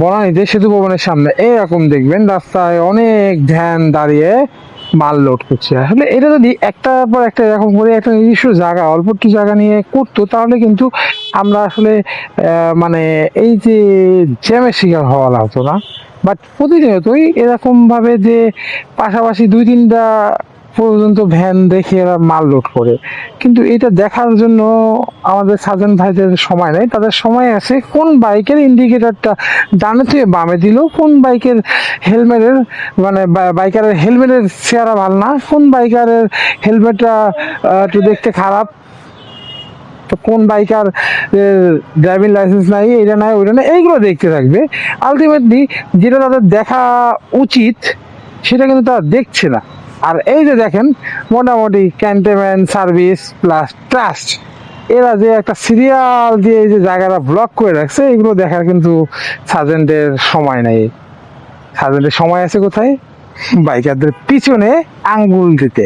বনানীতে সেতু ভবনের সামনে। এরকম দেখবেন রাস্তায় অনেক ধ্যান দাঁড়িয়ে মাল লোড করছে। আসলে এটা যদি একটার পর একটা এরকম করে একটা নির্দিষ্ট জায়গা, অল্প একটু জায়গা নিয়ে করতো, তাহলে কিন্তু আমরা আসলে মানে এই যে জ্যামের শিকার হওয়া লাগতো না। বাট প্রতিনিয়তই এরকম ভাবে যে পাশাপাশি দুই তিনটা পর্যন্ত ভ্যান দেখে এরা মাল লোড করে। কিন্তু এটা দেখার জন্য আমাদের সাজান ভাইদের সময় নেই। তাদের সময় আছে কোন বাইকের ইন্ডিকেটারটা ডানে থেকে বামে দিল, কোন বাইকের হেলমেটের মানে বাইকারের হেলমেটের চেহারা ভালো না, কোন বাইকারের হেলমেটটা একটু দেখতে খারাপ। তো কোন বাইকার ড্রাইভিং লাইসেন্স নাই, এটা নাই, ওইটা নাই, এইগুলো দেখতে থাকবে। আলটিমেটলি যেটা তাদের দেখা উচিত, সেটা কিন্তু তারা দেখছে না। আর এই যে দেখেন, মোটামুটি ক্যান্টেনমেন্ট সার্ভিস প্লাস ট্রাস্ট এরা যে একটা সিরিয়াল দিয়ে এই যে জায়গাটা ব্লক করে রাখছে, এগুলো দেখার কিন্তু সার্জেন্টের সময় নেই। সার্জেন্টের সময় আছে কোথায়? বাইকারদের পিছনে আঙ্গুল দিতে।